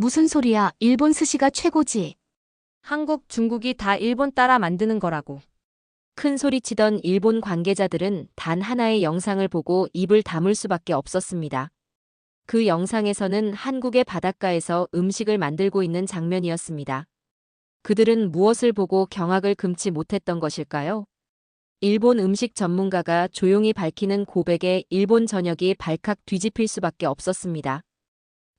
무슨 소리야? 일본 스시가 최고지. 한국, 중국이 다 일본 따라 만드는 거라고. 큰 소리치던 일본 관계자들은 단 하나의 영상을 보고 입을 다물 수밖에 없었습니다. 그 영상에서는 한국의 바닷가에서 음식을 만들고 있는 장면이었습니다. 그들은 무엇을 보고 경악을 금치 못했던 것일까요? 일본 음식 전문가가 조용히 밝히는 고백에 일본 전역이 발칵 뒤집힐 수밖에 없었습니다.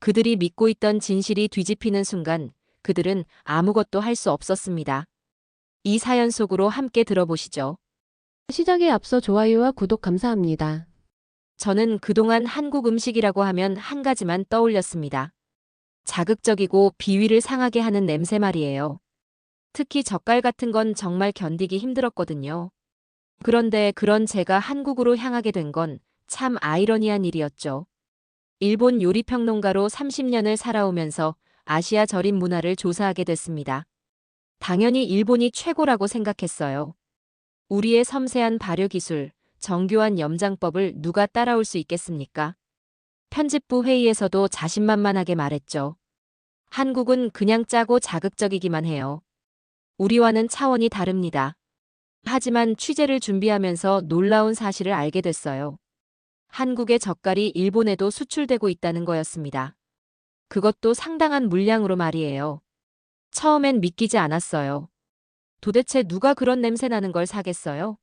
그들이 믿고 있던 진실이 뒤집히는 순간 그들은 아무것도 할 수 없었습니다. 이 사연 속으로 함께 들어보시죠. 시작에 앞서 좋아요와 구독 감사합니다. 저는 그동안 한국 음식이라고 하면 한 가지만 떠올렸습니다. 자극적이고 비위를 상하게 하는 냄새 말이에요. 특히 젓갈 같은 건 정말 견디기 힘들었거든요. 그런데 그런 제가 한국으로 향하게 된 건 참 아이러니한 일이었죠. 일본 요리평론가로 30년을 살아오면서 아시아 절임 문화를 조사하게 됐습니다. 당연히 일본이 최고라고 생각했어요. 우리의 섬세한 발효 기술, 정교한 염장법을 누가 따라올 수 있겠습니까? 편집부 회의에서도 자신만만하게 말했죠. 한국은 그냥 짜고 자극적이기만 해요. 우리와는 차원이 다릅니다. 하지만 취재를 준비하면서 놀라운 사실을 알게 됐어요. 한국의 젓갈이 일본에도 수출되고 있다는 거였습니다. 그것도 상당한 물량으로 말이에요. 처음엔 믿기지 않았어요. 도대체 누가 그런 냄새 나는 걸 사겠어요?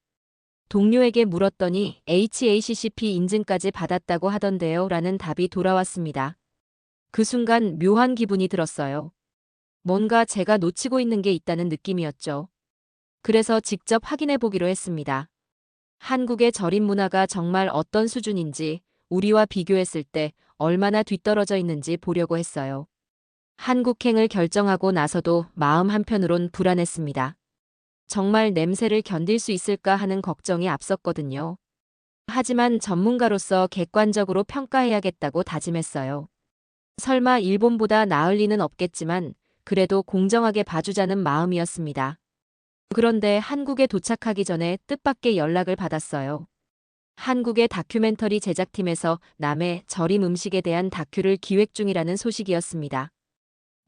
동료에게 물었더니 HACCP 인증까지 받았다고 하던데요. 라는 답이 돌아왔습니다. 그 순간 묘한 기분이 들었어요. 뭔가 제가 놓치고 있는 게 있다는 느낌이었죠. 그래서 직접 확인해 보기로 했습니다. 한국의 절임 문화가 정말 어떤 수준인지 우리와 비교했을 때 얼마나 뒤떨어져 있는지 보려고 했어요. 한국행을 결정하고 나서도 마음 한편으론 불안했습니다. 정말 냄새를 견딜 수 있을까 하는 걱정이 앞섰거든요. 하지만 전문가로서 객관적으로 평가해야겠다고 다짐했어요. 설마 일본보다 나을 리는 없겠지만 그래도 공정하게 봐주자는 마음이었습니다. 그런데 한국에 도착하기 전에 뜻밖의 연락을 받았어요. 한국의 다큐멘터리 제작팀에서 남의 절임 음식에 대한 다큐를 기획 중이라는 소식이었습니다.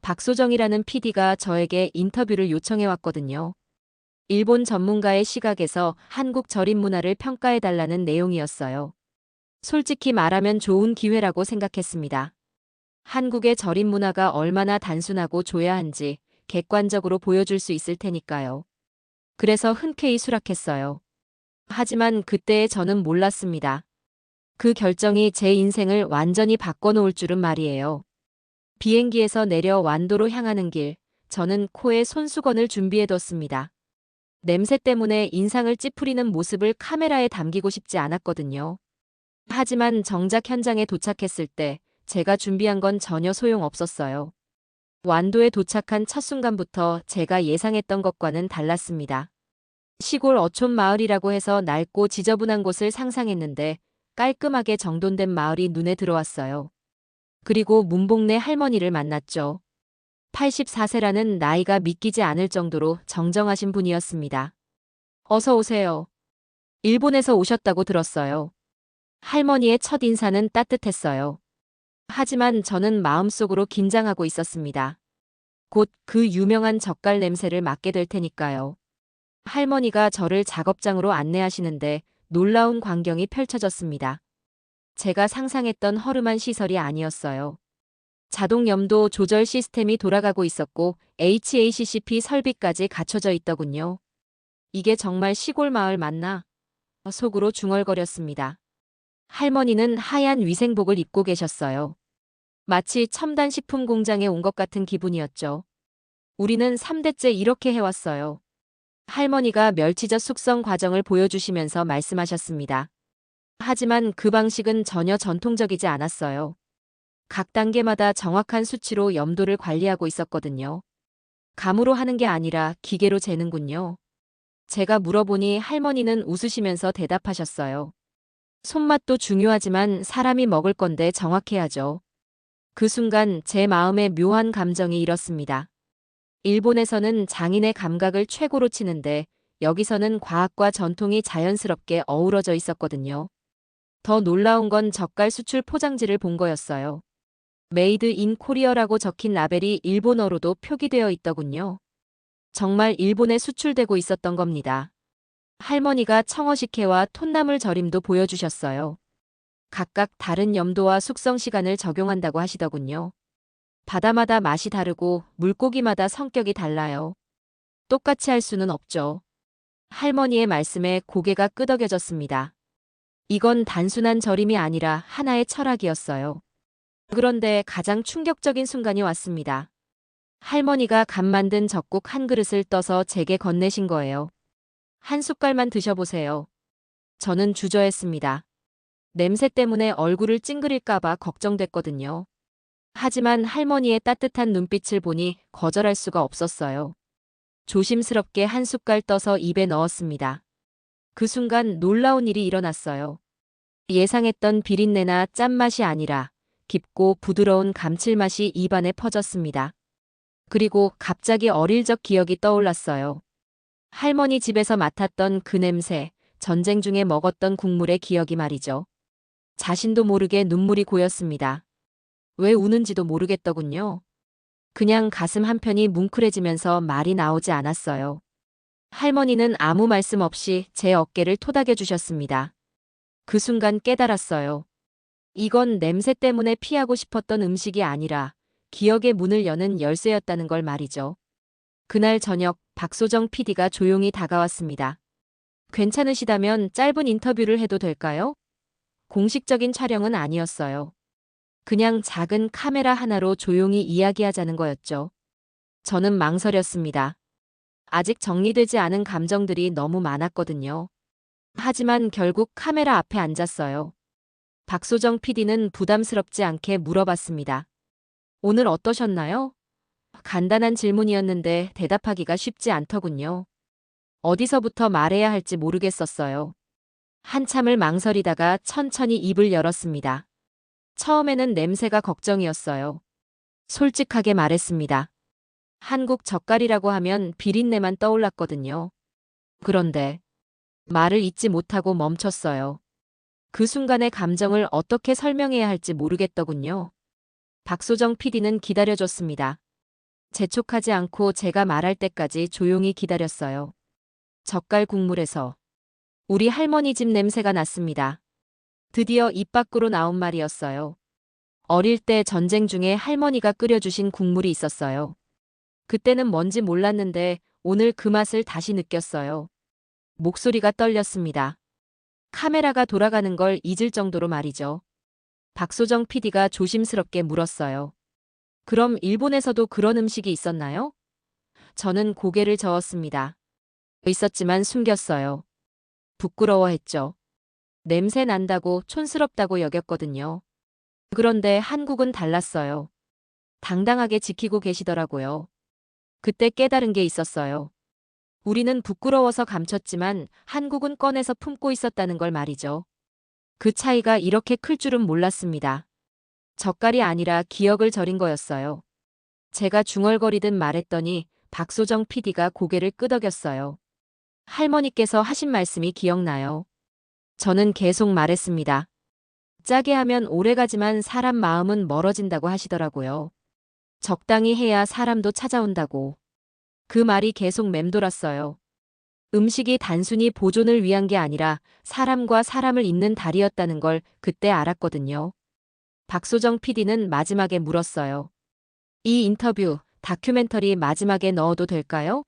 박소정이라는 PD가 저에게 인터뷰를 요청해 왔거든요. 일본 전문가의 시각에서 한국 절임 문화를 평가해 달라는 내용이었어요. 솔직히 말하면 좋은 기회라고 생각했습니다. 한국의 절임 문화가 얼마나 단순하고 조야한지 객관적으로 보여줄 수 있을 테니까요. 그래서 흔쾌히 수락했어요. 하지만 그때의 저는 몰랐습니다. 그 결정이 제 인생을 완전히 바꿔놓을 줄은 말이에요. 비행기에서 내려 완도로 향하는 길, 저는 코에 손수건을 준비해뒀습니다. 냄새 때문에 인상을 찌푸리는 모습을 카메라에 담기고 싶지 않았거든요. 하지만 정작 현장에 도착했을 때 제가 준비한 건 전혀 소용없었어요. 완도에 도착한 첫 순간부터 제가 예상했던 것과는 달랐습니다. 시골 어촌 마을이라고 해서 낡고 지저분한 곳을 상상했는데 깔끔하게 정돈된 마을이 눈에 들어왔어요. 그리고 문복내 할머니를 만났죠. 84세라는 나이가 믿기지 않을 정도로 정정하신 분이었습니다. 어서 오세요. 일본에서 오셨다고 들었어요. 할머니의 첫 인사는 따뜻했어요. 하지만 저는 마음속으로 긴장하고 있었습니다. 곧 그 유명한 젓갈 냄새를 맡게 될 테니까요. 할머니가 저를 작업장으로 안내하시는데 놀라운 광경이 펼쳐졌습니다. 제가 상상했던 허름한 시설이 아니었어요. 자동 염도 조절 시스템이 돌아가고 있었고 HACCP 설비까지 갖춰져 있더군요. 이게 정말 시골 마을 맞나? 속으로 중얼거렸습니다. 할머니는 하얀 위생복을 입고 계셨어요. 마치 첨단 식품 공장에 온 것 같은 기분이었죠. 우리는 3대째 이렇게 해왔어요. 할머니가 멸치젓 숙성 과정을 보여주시면서 말씀하셨습니다. 하지만 그 방식은 전혀 전통적이지 않았어요. 각 단계마다 정확한 수치로 염도를 관리하고 있었거든요. 감으로 하는 게 아니라 기계로 재는군요. 제가 물어보니 할머니는 웃으시면서 대답하셨어요. 손맛도 중요하지만 사람이 먹을 건데 정확해야죠. 그 순간 제 마음에 묘한 감정이 일었습니다. 일본에서는 장인의 감각을 최고로 치는데 여기서는 과학과 전통이 자연스럽게 어우러져 있었거든요. 더 놀라운 건 젓갈 수출 포장지를 본 거였어요. 메이드 인 코리어라고 적힌 라벨이 일본어로도 표기되어 있더군요. 정말 일본에 수출되고 있었던 겁니다. 할머니가 청어식혜와 톤나물 절임도 보여주셨어요. 각각 다른 염도와 숙성 시간을 적용한다고 하시더군요. 바다마다 맛이 다르고 물고기마다 성격이 달라요. 똑같이 할 수는 없죠. 할머니의 말씀에 고개가 끄덕여졌습니다. 이건 단순한 절임이 아니라 하나의 철학이었어요. 그런데 가장 충격적인 순간이 왔습니다. 할머니가 간 만든 젖국 한 그릇을 떠서 제게 건네신 거예요. 한 숟갈만 드셔보세요. 저는 주저했습니다. 냄새 때문에 얼굴을 찡그릴까봐 걱정됐거든요. 하지만 할머니의 따뜻한 눈빛을 보니 거절할 수가 없었어요. 조심스럽게 한 숟갈 떠서 입에 넣었습니다. 그 순간 놀라운 일이 일어났어요. 예상했던 비린내나 짠맛이 아니라 깊고 부드러운 감칠맛이 입안에 퍼졌습니다. 그리고 갑자기 어릴 적 기억이 떠올랐어요. 할머니 집에서 맡았던 그 냄새, 전쟁 중에 먹었던 국물의 기억이 말이죠. 자신도 모르게 눈물이 고였습니다. 왜 우는지도 모르겠더군요. 그냥 가슴 한편이 뭉클해지면서 말이 나오지 않았어요. 할머니는 아무 말씀 없이 제 어깨를 토닥여 주셨습니다. 그 순간 깨달았어요. 이건 냄새 때문에 피하고 싶었던 음식이 아니라 기억의 문을 여는 열쇠였다는 걸 말이죠. 그날 저녁 박소정 PD가 조용히 다가왔습니다. 괜찮으시다면 짧은 인터뷰를 해도 될까요? 공식적인 촬영은 아니었어요. 그냥 작은 카메라 하나로 조용히 이야기하자는 거였죠. 저는 망설였습니다. 아직 정리되지 않은 감정들이 너무 많았거든요. 하지만 결국 카메라 앞에 앉았어요. 박소정 PD는 부담스럽지 않게 물어봤습니다. 오늘 어떠셨나요? 간단한 질문이었는데 대답하기가 쉽지 않더군요. 어디서부터 말해야 할지 모르겠었어요. 한참을 망설이다가 천천히 입을 열었습니다. 처음에는 냄새가 걱정이었어요. 솔직하게 말했습니다. 한국 젓갈이라고 하면 비린내만 떠올랐거든요. 그런데 말을 잇지 못하고 멈췄어요. 그 순간의 감정을 어떻게 설명해야 할지 모르겠더군요. 박소정 PD는 기다려줬습니다. 재촉하지 않고 제가 말할 때까지 조용히 기다렸어요. 젓갈 국물에서 우리 할머니 집 냄새가 났습니다. 드디어 입 밖으로 나온 말이었어요. 어릴 때 전쟁 중에 할머니가 끓여주신 국물이 있었어요. 그때는 뭔지 몰랐는데 오늘 그 맛을 다시 느꼈어요. 목소리가 떨렸습니다. 카메라가 돌아가는 걸 잊을 정도로 말이죠. 박소정 PD가 조심스럽게 물었어요. 그럼 일본에서도 그런 음식이 있었나요? 저는 고개를 저었습니다. 있었지만 숨겼어요. 부끄러워했죠. 냄새 난다고 촌스럽다고 여겼거든요. 그런데 한국은 달랐어요. 당당하게 지키고 계시더라고요. 그때 깨달은 게 있었어요. 우리는 부끄러워서 감췄지만 한국은 꺼내서 품고 있었다는 걸 말이죠. 그 차이가 이렇게 클 줄은 몰랐습니다. 젓갈이 아니라 기억을 절인 거였어요. 제가 중얼거리듯 말했더니 박소정 PD가 고개를 끄덕였어요. 할머니께서 하신 말씀이 기억나요. 저는 계속 말했습니다. 짜게 하면 오래가지만 사람 마음은 멀어진다고 하시더라고요. 적당히 해야 사람도 찾아온다고. 그 말이 계속 맴돌았어요. 음식이 단순히 보존을 위한 게 아니라 사람과 사람을 잇는 달이었다는 걸 그때 알았거든요. 박소정 PD는 마지막에 물었어요. 이 인터뷰, 다큐멘터리 마지막에 넣어도 될까요?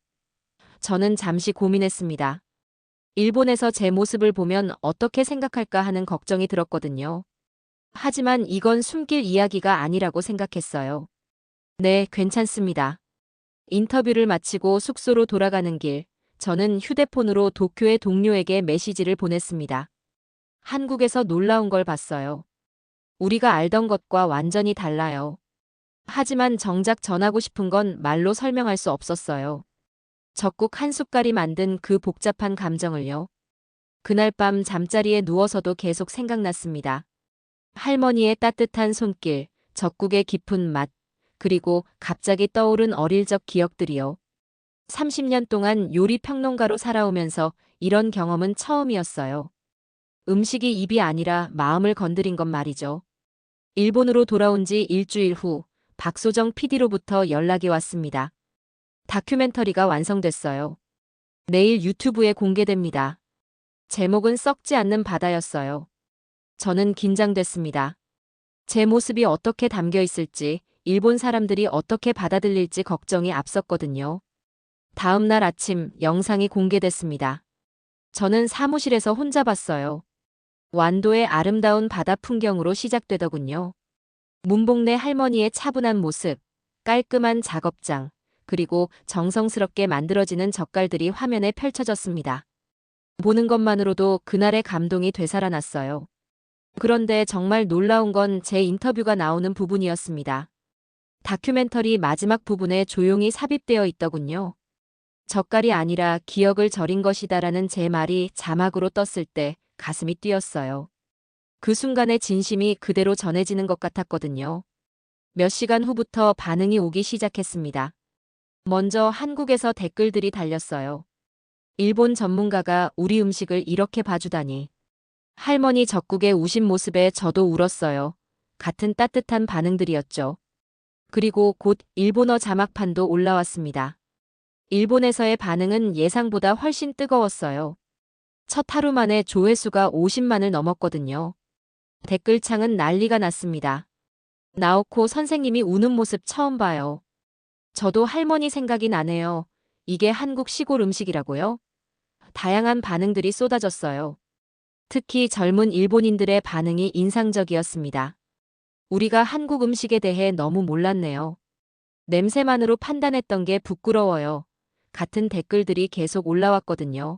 저는 잠시 고민했습니다. 일본에서 제 모습을 보면 어떻게 생각할까 하는 걱정이 들었거든요. 하지만 이건 숨길 이야기가 아니라고 생각했어요. 네, 괜찮습니다. 인터뷰를 마치고 숙소로 돌아가는 길, 저는 휴대폰으로 도쿄의 동료에게 메시지를 보냈습니다. 한국에서 놀라운 걸 봤어요. 우리가 알던 것과 완전히 달라요. 하지만 정작 전하고 싶은 건 말로 설명할 수 없었어요. 적국 한 숟갈이 만든 그 복잡한 감정을요. 그날 밤 잠자리에 누워서도 계속 생각났습니다. 할머니의 따뜻한 손길, 적국의 깊은 맛, 그리고 갑자기 떠오른 어릴 적 기억들이요. 30년 동안 요리 평론가로 살아오면서 이런 경험은 처음이었어요. 음식이 입이 아니라 마음을 건드린 것 말이죠. 일본으로 돌아온 지 일주일 후 박소정 PD로부터 연락이 왔습니다. 다큐멘터리가 완성됐어요. 내일 유튜브에 공개됩니다. 제목은 썩지 않는 바다였어요. 저는 긴장됐습니다. 제 모습이 어떻게 담겨 있을지, 일본 사람들이 어떻게 받아들일지 걱정이 앞섰거든요. 다음 날 아침 영상이 공개됐습니다. 저는 사무실에서 혼자 봤어요. 완도의 아름다운 바다 풍경으로 시작되더군요. 문복내 할머니의 차분한 모습, 깔끔한 작업장, 그리고 정성스럽게 만들어지는 젓갈들이 화면에 펼쳐졌습니다. 보는 것만으로도 그날의 감동이 되살아났어요. 그런데 정말 놀라운 건 제 인터뷰가 나오는 부분이었습니다. 다큐멘터리 마지막 부분에 조용히 삽입되어 있더군요. 젓갈이 아니라 기억을 절인 것이다라는 제 말이 자막으로 떴을 때 가슴이 뛰었어요. 그 순간의 진심이 그대로 전해지는 것 같았거든요. 몇 시간 후부터 반응이 오기 시작했습니다. 먼저 한국에서 댓글들이 달렸어요. 일본 전문가가 우리 음식을 이렇게 봐주다니. 할머니 적국에 우신 모습에 저도 울었어요. 같은 따뜻한 반응들이었죠. 그리고 곧 일본어 자막판도 올라왔습니다. 일본에서의 반응은 예상보다 훨씬 뜨거웠어요. 첫 하루 만에 조회수가 50만을 넘었거든요. 댓글창은 난리가 났습니다. 나오코 선생님이 우는 모습 처음 봐요. 저도 할머니 생각이 나네요. 이게 한국 시골 음식이라고요? 다양한 반응들이 쏟아졌어요. 특히 젊은 일본인들의 반응이 인상적이었습니다. 우리가 한국 음식에 대해 너무 몰랐네요. 냄새만으로 판단했던 게 부끄러워요. 같은 댓글들이 계속 올라왔거든요.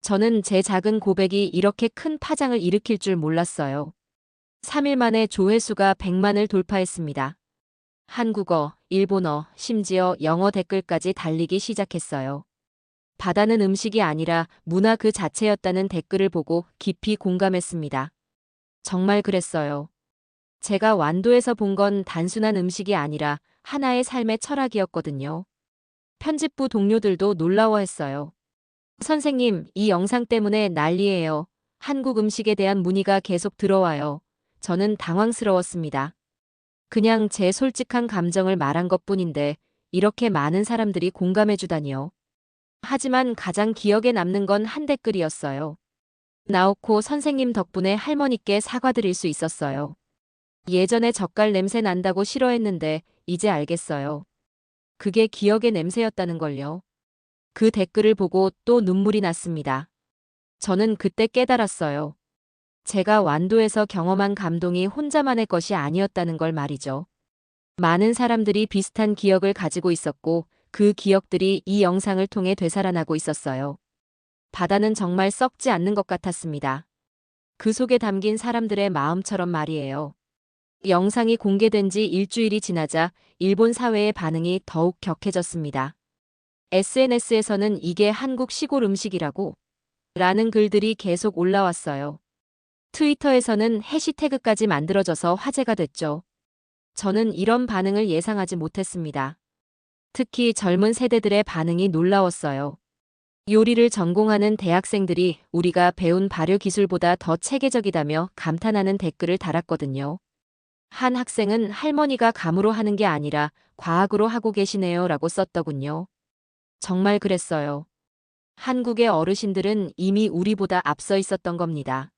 저는 제 작은 고백이 이렇게 큰 파장을 일으킬 줄 몰랐어요. 3일 만에 조회수가 100만을 돌파했습니다. 한국어, 일본어, 심지어 영어 댓글까지 달리기 시작했어요. 바다는 음식이 아니라 문화 그 자체였다는 댓글을 보고 깊이 공감했습니다. 정말 그랬어요. 제가 완도에서 본 건 단순한 음식이 아니라 하나의 삶의 철학이었거든요. 편집부 동료들도 놀라워했어요. 선생님, 이 영상 때문에 난리예요. 한국 음식에 대한 문의가 계속 들어와요. 저는 당황스러웠습니다. 그냥 제 솔직한 감정을 말한 것 뿐인데, 이렇게 많은 사람들이 공감해 주다니요. 하지만 가장 기억에 남는 건 한 댓글이었어요. 나오코 선생님 덕분에 할머니께 사과드릴 수 있었어요. 예전에 젓갈 냄새 난다고 싫어했는데, 이제 알겠어요. 그게 기억의 냄새였다는 걸요. 그 댓글을 보고 또 눈물이 났습니다. 저는 그때 깨달았어요. 제가 완도에서 경험한 감동이 혼자만의 것이 아니었다는 걸 말이죠. 많은 사람들이 비슷한 기억을 가지고 있었고 그 기억들이 이 영상을 통해 되살아나고 있었어요. 바다는 정말 썩지 않는 것 같았습니다. 그 속에 담긴 사람들의 마음처럼 말이에요. 영상이 공개된 지 일주일이 지나자 일본 사회의 반응이 더욱 격해졌습니다. SNS에서는 이게 한국 시골 음식이라고 라는 글들이 계속 올라왔어요. 트위터에서는 해시태그까지 만들어져서 화제가 됐죠. 저는 이런 반응을 예상하지 못했습니다. 특히 젊은 세대들의 반응이 놀라웠어요. 요리를 전공하는 대학생들이 우리가 배운 발효 기술보다 더 체계적이다며 감탄하는 댓글을 달았거든요. 한 학생은 할머니가 감으로 하는 게 아니라 과학으로 하고 계시네요 라고 썼더군요. 정말 그랬어요. 한국의 어르신들은 이미 우리보다 앞서 있었던 겁니다.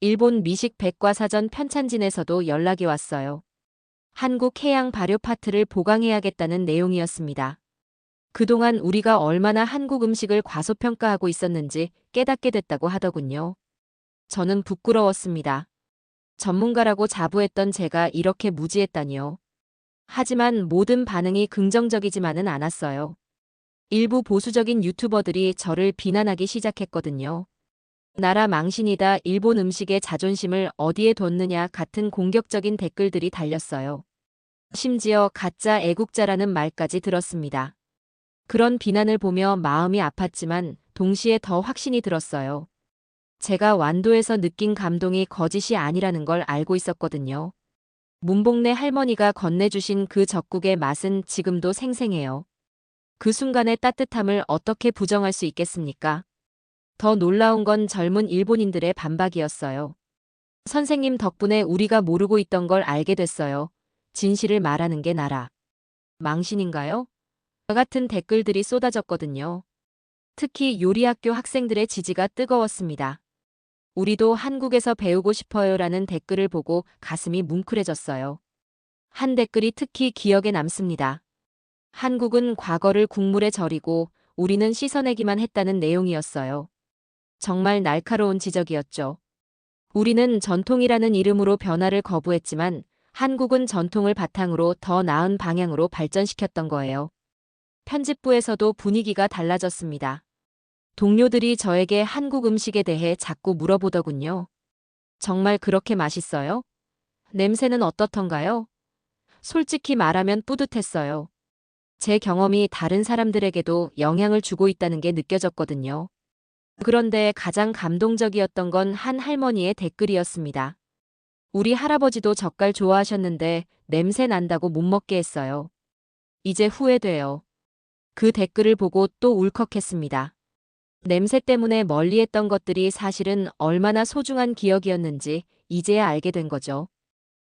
일본 미식 백과사전 편찬진에서도 연락이 왔어요. 한국 해양 발효 파트를 보강해야겠다는 내용이었습니다. 그동안 우리가 얼마나 한국 음식을 과소평가하고 있었는지 깨닫게 됐다고 하더군요. 저는 부끄러웠습니다. 전문가라고 자부했던 제가 이렇게 무지했다니요. 하지만 모든 반응이 긍정적이지만은 않았어요. 일부 보수적인 유튜버들이 저를 비난하기 시작했거든요. 나라 망신이다 일본 음식의 자존심을 어디에 뒀느냐 같은 공격적인 댓글들이 달렸어요. 심지어 가짜 애국자라는 말까지 들었습니다. 그런 비난을 보며 마음이 아팠지만 동시에 더 확신이 들었어요. 제가 완도에서 느낀 감동이 거짓이 아니라는 걸 알고 있었거든요. 문복내 할머니가 건네주신 그 젓국의 맛은 지금도 생생해요. 그 순간의 따뜻함을 어떻게 부정할 수 있겠습니까? 더 놀라운 건 젊은 일본인들의 반박이었어요. 선생님 덕분에 우리가 모르고 있던 걸 알게 됐어요. 진실을 말하는 게 나라. 망신인가요? 같은 댓글들이 쏟아졌거든요. 특히 요리학교 학생들의 지지가 뜨거웠습니다. 우리도 한국에서 배우고 싶어요라는 댓글을 보고 가슴이 뭉클해졌어요. 한 댓글이 특히 기억에 남습니다. 한국은 과거를 국물에 절이고 우리는 씻어내기만 했다는 내용이었어요. 정말 날카로운 지적이었죠. 우리는 전통이라는 이름으로 변화를 거부했지만 한국은 전통을 바탕으로 더 나은 방향으로 발전시켰던 거예요. 편집부에서도 분위기가 달라졌습니다. 동료들이 저에게 한국 음식에 대해 자꾸 물어보더군요. 정말 그렇게 맛있어요? 냄새는 어떻던가요? 솔직히 말하면 뿌듯했어요. 제 경험이 다른 사람들에게도 영향을 주고 있다는 게 느껴졌거든요. 그런데 가장 감동적이었던 건 한 할머니의 댓글이었습니다. 우리 할아버지도 젓갈 좋아하셨는데 냄새 난다고 못 먹게 했어요. 이제 후회돼요. 그 댓글을 보고 또 울컥했습니다. 냄새 때문에 멀리 했던 것들이 사실은 얼마나 소중한 기억이었는지 이제야 알게 된 거죠.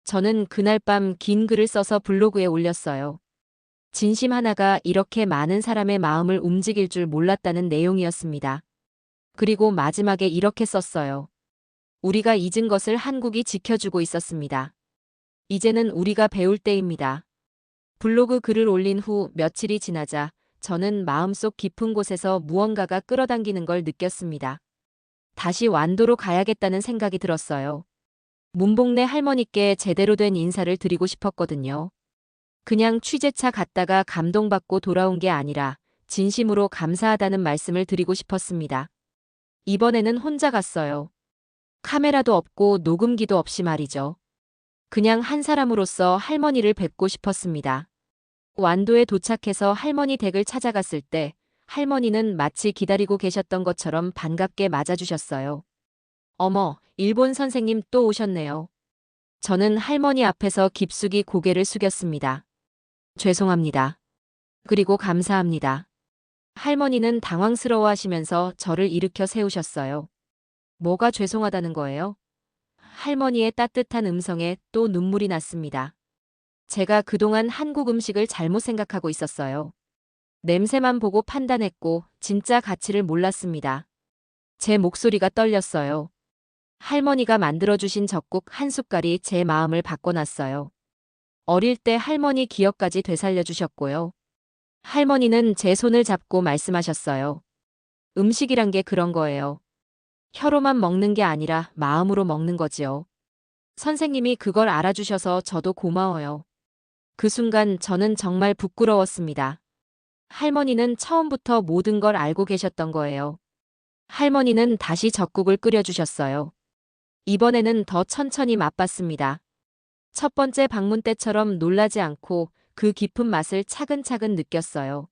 저는 그날 밤 긴 글을 써서 블로그에 올렸어요. 진심 하나가 이렇게 많은 사람의 마음을 움직일 줄 몰랐다는 내용이었습니다. 그리고 마지막에 이렇게 썼어요. 우리가 잊은 것을 한국이 지켜주고 있었습니다. 이제는 우리가 배울 때입니다. 블로그 글을 올린 후 며칠이 지나자 저는 마음속 깊은 곳에서 무언가가 끌어당기는 걸 느꼈습니다. 다시 완도로 가야겠다는 생각이 들었어요. 문복내 할머니께 제대로 된 인사를 드리고 싶었거든요. 그냥 취재차 갔다가 감동받고 돌아온 게 아니라 진심으로 감사하다는 말씀을 드리고 싶었습니다. 이번에는 혼자 갔어요. 카메라도 없고 녹음기도 없이 말이죠. 그냥 한 사람으로서 할머니를 뵙고 싶었습니다. 완도에 도착해서 할머니 댁을 찾아갔을 때 할머니는 마치 기다리고 계셨던 것처럼 반갑게 맞아주셨어요. 어머, 일본 선생님 또 오셨네요. 저는 할머니 앞에서 깊숙이 고개를 숙였습니다. 죄송합니다. 그리고 감사합니다. 할머니는 당황스러워 하시면서 저를 일으켜 세우셨어요. 뭐가 죄송하다는 거예요? 할머니의 따뜻한 음성에 또 눈물이 났습니다. 제가 그동안 한국 음식을 잘못 생각하고 있었어요. 냄새만 보고 판단했고 진짜 가치를 몰랐습니다. 제 목소리가 떨렸어요. 할머니가 만들어주신 젓국 한 숟갈이 제 마음을 바꿔놨어요. 어릴 때 할머니 기억까지 되살려주셨고요. 할머니는 제 손을 잡고 말씀하셨어요. 음식이란 게 그런 거예요. 혀로만 먹는 게 아니라 마음으로 먹는 거지요. 선생님이 그걸 알아주셔서 저도 고마워요. 그 순간 저는 정말 부끄러웠습니다. 할머니는 처음부터 모든 걸 알고 계셨던 거예요. 할머니는 다시 젓국을 끓여주셨어요. 이번에는 더 천천히 맛봤습니다. 첫 번째 방문 때처럼 놀라지 않고 그 깊은 맛을 차근차근 느꼈어요.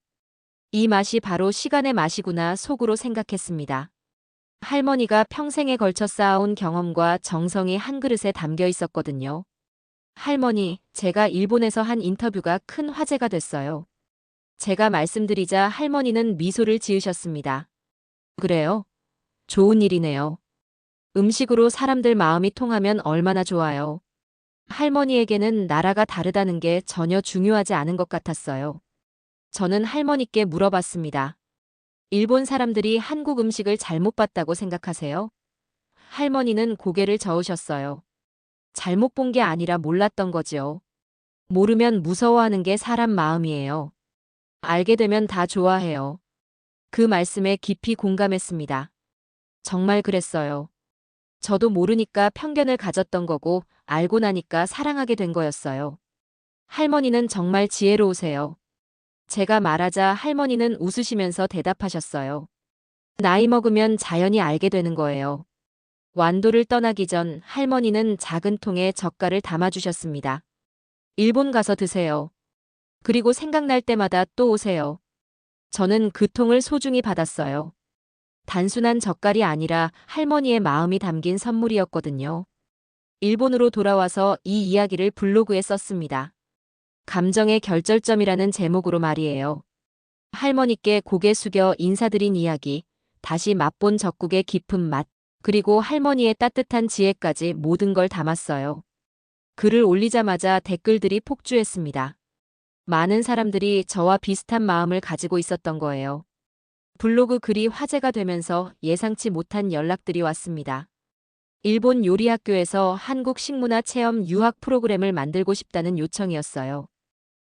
이 맛이 바로 시간의 맛이구나 속으로 생각했습니다. 할머니가 평생에 걸쳐 쌓아온 경험과 정성이 한 그릇에 담겨 있었거든요. 할머니, 제가 일본에서 한 인터뷰가 큰 화제가 됐어요. 제가 말씀드리자 할머니는 미소를 지으셨습니다. 그래요? 좋은 일이네요. 음식으로 사람들 마음이 통하면 얼마나 좋아요. 할머니에게는 나라가 다르다는 게 전혀 중요하지 않은 것 같았어요. 저는 할머니께 물어봤습니다. 일본 사람들이 한국 음식을 잘못 봤다고 생각하세요? 할머니는 고개를 저으셨어요. 잘못 본 게 아니라 몰랐던 거지요. 모르면 무서워하는 게 사람 마음이에요. 알게 되면 다 좋아해요. 그 말씀에 깊이 공감했습니다. 정말 그랬어요. 저도 모르니까 편견을 가졌던 거고 알고 나니까 사랑하게 된 거였어요. 할머니는 정말 지혜로우세요. 제가 말하자 할머니는 웃으시면서 대답하셨어요. 나이 먹으면 자연히 알게 되는 거예요. 완도를 떠나기 전 할머니는 작은 통에 젓갈을 담아주셨습니다. 일본 가서 드세요. 그리고 생각날 때마다 또 오세요. 저는 그 통을 소중히 받았어요. 단순한 젓갈이 아니라 할머니의 마음이 담긴 선물이었거든요. 일본으로 돌아와서 이 이야기를 블로그에 썼습니다. 감정의 결절점이라는 제목으로 말이에요. 할머니께 고개 숙여 인사드린 이야기, 다시 맛본 젓국의 깊은 맛, 그리고 할머니의 따뜻한 지혜까지 모든 걸 담았어요. 글을 올리자마자 댓글들이 폭주했습니다. 많은 사람들이 저와 비슷한 마음을 가지고 있었던 거예요. 블로그 글이 화제가 되면서 예상치 못한 연락들이 왔습니다. 일본 요리학교에서 한국 식문화 체험 유학 프로그램을 만들고 싶다는 요청이었어요.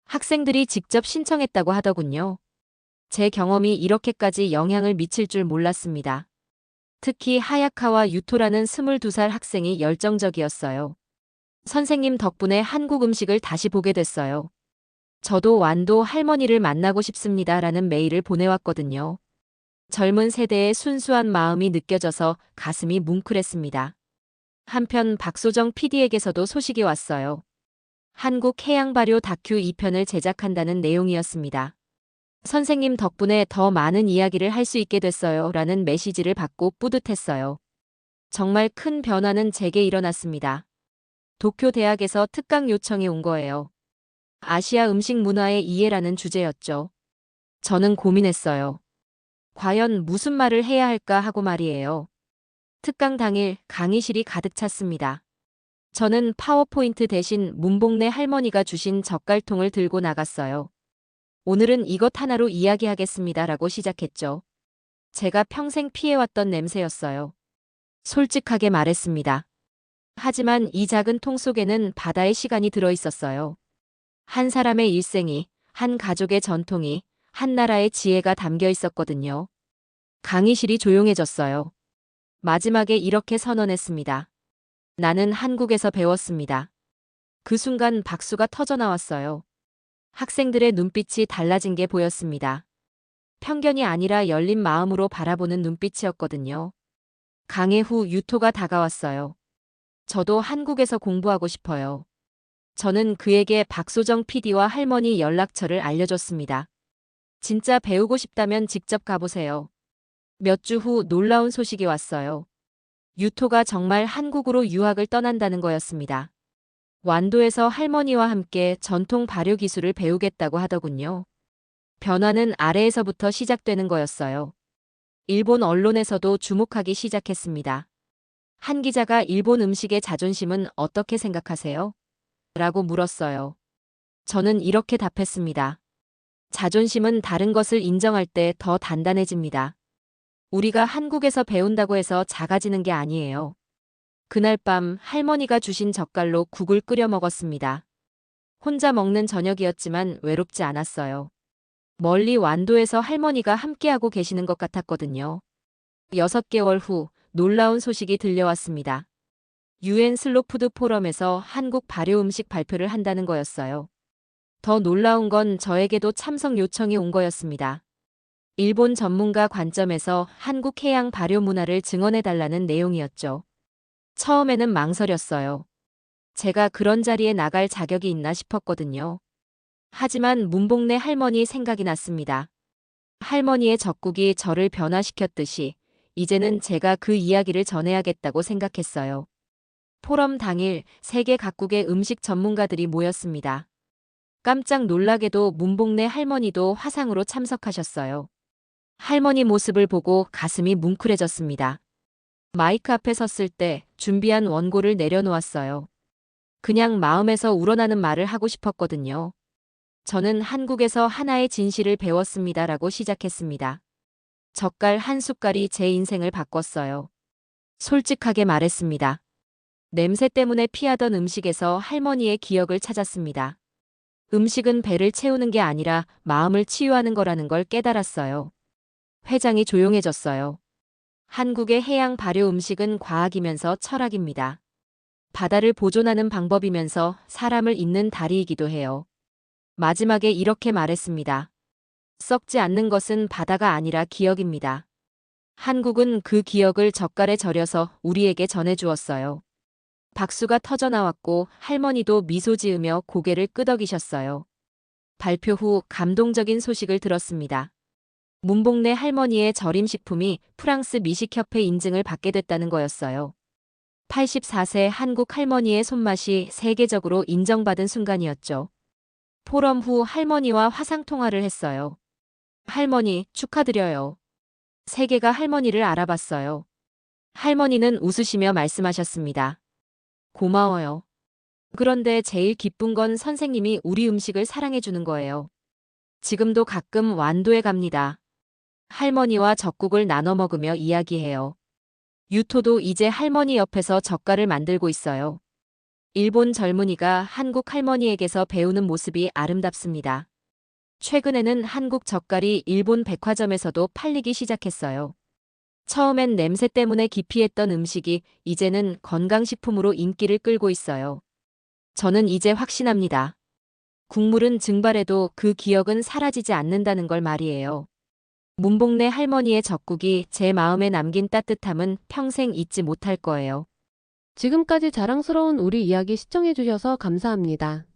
학생들이 직접 신청했다고 하더군요. 제 경험이 이렇게까지 영향을 미칠 줄 몰랐습니다. 특히 하야카와 유토라는 22살 학생이 열정적이었어요. 선생님 덕분에 한국 음식을 다시 보게 됐어요. 저도 완도 할머니를 만나고 싶습니다. 라는 메일을 보내왔거든요. 젊은 세대의 순수한 마음이 느껴져서 가슴이 뭉클했습니다. 한편 박소정 PD에게서도 소식이 왔어요. 한국 해양발효 다큐 2편을 제작한다는 내용이었습니다. 선생님 덕분에 더 많은 이야기를 할 수 있게 됐어요. 라는 메시지를 받고 뿌듯했어요. 정말 큰 변화는 제게 일어났습니다. 도쿄 대학에서 특강 요청이 온 거예요. 아시아 음식 문화의 이해라는 주제였죠. 저는 고민했어요. 과연 무슨 말을 해야 할까 하고 말이에요. 특강 당일 강의실이 가득 찼습니다. 저는 파워포인트 대신 문복내 할머니가 주신 젓갈통을 들고 나갔어요. 오늘은 이것 하나로 이야기하겠습니다. 라고 시작했죠. 제가 평생 피해왔던 냄새였어요. 솔직하게 말했습니다. 하지만 이 작은 통 속에는 바다의 시간이 들어 있었어요. 한 사람의 일생이, 한 가족의 전통이, 한 나라의 지혜가 담겨 있었거든요. 강의실이 조용해졌어요. 마지막에 이렇게 선언했습니다. 나는 한국에서 배웠습니다. 그 순간 박수가 터져 나왔어요. 학생들의 눈빛이 달라진 게 보였습니다. 편견이 아니라 열린 마음으로 바라보는 눈빛이었거든요. 강해 후 유토가 다가왔어요. 저도 한국에서 공부하고 싶어요. 저는 그에게 박소정 PD와 할머니 연락처를 알려줬습니다. 진짜 배우고 싶다면 직접 가보세요. 몇 주 후 놀라운 소식이 왔어요. 유토가 정말 한국으로 유학을 떠난다는 거였습니다. 완도에서 할머니와 함께 전통 발효 기술을 배우겠다고 하더군요. 변화는 아래에서부터 시작되는 거였어요. 일본 언론에서도 주목하기 시작했습니다. 한 기자가 일본 음식의 자존심은 어떻게 생각하세요? 라고 물었어요. 저는 이렇게 답했습니다. 자존심은 다른 것을 인정할 때 더 단단해집니다. 우리가 한국에서 배운다고 해서 작아지는 게 아니에요. 그날 밤 할머니가 주신 젓갈로 국을 끓여 먹었습니다. 혼자 먹는 저녁이었지만 외롭지 않았어요. 멀리 완도에서 할머니가 함께하고 계시는 것 같았거든요. 여섯 개월 후 놀라운 소식이 들려왔습니다. 유엔 슬로푸드 포럼에서 한국 발효 음식 발표를 한다는 거였어요. 더 놀라운 건 저에게도 참석 요청이 온 거였습니다. 일본 전문가 관점에서 한국 해양 발효 문화를 증언해달라는 내용이었죠. 처음에는 망설였어요. 제가 그런 자리에 나갈 자격이 있나 싶었거든요. 하지만 문복내 할머니 생각이 났습니다. 할머니의 적국이 저를 변화시켰듯이 이제는 제가 그 이야기를 전해야겠다고 생각했어요. 포럼 당일 세계 각국의 음식 전문가들이 모였습니다. 깜짝 놀라게도 문복내 할머니도 화상으로 참석하셨어요. 할머니 모습을 보고 가슴이 뭉클해졌습니다. 마이크 앞에 섰을 때 준비한 원고를 내려놓았어요. 그냥 마음에서 우러나는 말을 하고 싶었거든요. 저는 한국에서 하나의 진실을 배웠습니다라고 시작했습니다. 젓갈 한 숟갈이 제 인생을 바꿨어요. 솔직하게 말했습니다. 냄새 때문에 피하던 음식에서 할머니의 기억을 찾았습니다. 음식은 배를 채우는 게 아니라 마음을 치유하는 거라는 걸 깨달았어요. 회장이 조용해졌어요. 한국의 해양 발효 음식은 과학이면서 철학입니다. 바다를 보존하는 방법이면서 사람을 잇는 다리이기도 해요. 마지막에 이렇게 말했습니다. 썩지 않는 것은 바다가 아니라 기억입니다. 한국은 그 기억을 젓갈에 절여서 우리에게 전해주었어요. 박수가 터져 나왔고 할머니도 미소 지으며 고개를 끄덕이셨어요. 발표 후 감동적인 소식을 들었습니다. 문복내 할머니의 절임식품이 프랑스 미식협회 인증을 받게 됐다는 거였어요. 84세 한국 할머니의 손맛이 세계적으로 인정받은 순간이었죠. 포럼 후 할머니와 화상통화를 했어요. 할머니, 축하드려요. 세계가 할머니를 알아봤어요. 할머니는 웃으시며 말씀하셨습니다. 고마워요. 그런데 제일 기쁜 건 선생님이 우리 음식을 사랑해주는 거예요. 지금도 가끔 완도에 갑니다. 할머니와 젓국을 나눠 먹으며 이야기해요. 유토도 이제 할머니 옆에서 젓갈을 만들고 있어요. 일본 젊은이가 한국 할머니에게서 배우는 모습이 아름답습니다. 최근에는 한국 젓갈이 일본 백화점에서도 팔리기 시작했어요. 처음엔 냄새 때문에 기피했던 음식이 이제는 건강식품으로 인기를 끌고 있어요. 저는 이제 확신합니다. 국물은 증발해도 그 기억은 사라지지 않는다는 걸 말이에요. 문복래 할머니의 젓국이 제 마음에 남긴 따뜻함은 평생 잊지 못할 거예요. 지금까지 자랑스러운 우리 이야기 시청해주셔서 감사합니다.